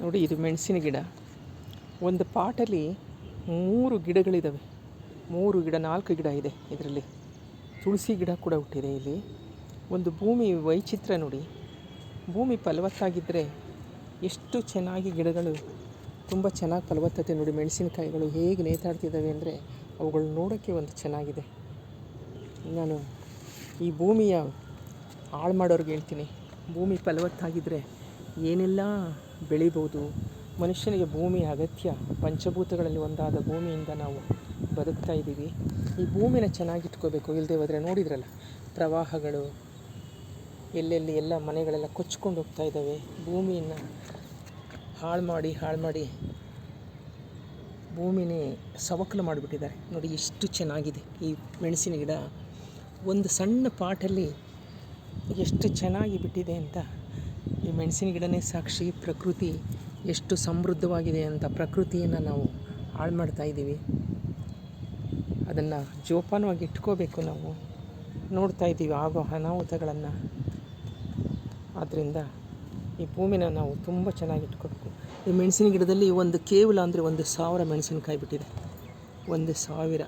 ನೋಡಿ, ಇದು ಮೆಣಸಿನ ಗಿಡ. ಒಂದು ಪಾಟಲ್ಲಿ ಮೂರು ಗಿಡಗಳಿದ್ದಾವೆ ಮೂರು ಗಿಡ, ನಾಲ್ಕು ಗಿಡ ಇದೆ ಇದರಲ್ಲಿ. ತುಳಸಿ ಗಿಡ ಕೂಡ ಹುಟ್ಟಿದೆ ಇಲ್ಲಿ. ಒಂದು ಭೂಮಿ ವೈಚಿತ್ರ ನೋಡಿ. ಭೂಮಿ ಫಲವತ್ತಾಗಿದ್ದರೆ ಎಷ್ಟು ಚೆನ್ನಾಗಿ ಗಿಡಗಳು, ತುಂಬ ಚೆನ್ನಾಗಿ ಫಲವತ್ತತೆ ನೋಡಿ. ಮೆಣಸಿನಕಾಯಿಗಳು ಹೇಗೆ ನೇತಾಡ್ತಿದ್ದಾವೆ ಅಂದರೆ ಅವುಗಳು ನೋಡೋಕ್ಕೆ ಒಂದು ಚೆನ್ನಾಗಿದೆ. ನಾನು ಈ ಭೂಮಿಯ ಹಾಳು ಮಾಡೋರ್ಗೆ ಹೇಳ್ತೀನಿ. ಭೂಮಿ ಫಲವತ್ತಾಗಿದ್ದರೆ ಏನೆಲ್ಲ ಬೆಳಿಬೋದು ಮನುಷ್ಯನಿಗೆ ಭೂಮಿ ಅಗತ್ಯ, ಪಂಚಭೂತಗಳಲ್ಲಿ ಒಂದಾದ ಭೂಮಿಯಿಂದ ನಾವು ಬದುಕ್ತಾ ಇದ್ದೀವಿ. ಈ ಭೂಮಿನ ಚೆನ್ನಾಗಿಟ್ಕೋಬೇಕು. ಇಲ್ಲದೆ ಹೋದರೆ ನೋಡಿದ್ರಲ್ಲ, ಪ್ರವಾಹಗಳು, ಎಲ್ಲೆಲ್ಲಿ ಎಲ್ಲ ಮನೆಗಳೆಲ್ಲ ಕೊಚ್ಕೊಂಡು ಹೋಗ್ತಾ ಇದ್ದಾವೆ. ಭೂಮಿಯನ್ನು ಹಾಳು ಮಾಡಿ ಹಾಳು ಮಾಡಿ ಭೂಮಿನೇ ಸವಕಲು ಮಾಡಿಬಿಟ್ಟಿದ್ದಾರೆ. ನೋಡಿ, ಎಷ್ಟು ಚೆನ್ನಾಗಿದೆ. ಈ ಮೆಣಸಿನ ಗಿಡ. ಒಂದು ಸಣ್ಣ ಪಾಟಲ್ಲಿ ಎಷ್ಟು ಚೆನ್ನಾಗಿ ಬಿಟ್ಟಿದೆ ಅಂತ ಈ ಮೆಣಸಿನ ಗಿಡನೇ ಸಾಕ್ಷಿ, ಪ್ರಕೃತಿ ಎಷ್ಟು ಸಮೃದ್ಧವಾಗಿದೆ ಅಂತ ಪ್ರಕೃತಿಯನ್ನು ನಾವು ಹಾಳು ಮಾಡ್ತಾ ಇದ್ದೀವಿ. ಅದನ್ನು ಜೋಪಾನವಾಗಿ ಇಟ್ಕೋಬೇಕು ನಾವು. ನೋಡ್ತಾ ಇದ್ದೀವಿ ಆಗೋ ಅನಾಹುತಗಳನ್ನು. ಆದ್ದರಿಂದ ಈ ಭೂಮಿನ ನಾವು ತುಂಬ ಚೆನ್ನಾಗಿ ಇಟ್ಕೋಬೇಕು. ಈ ಮೆಣಸಿನ ಗಿಡದಲ್ಲಿ ಒಂದು ಕೇವಲ ಅಂದರೆ ಒಂದು ಸಾವಿರ ಮೆಣಸಿನಕಾಯಿ ಬಿಟ್ಟಿದೆ. ಒಂದು ಸಾವಿರ.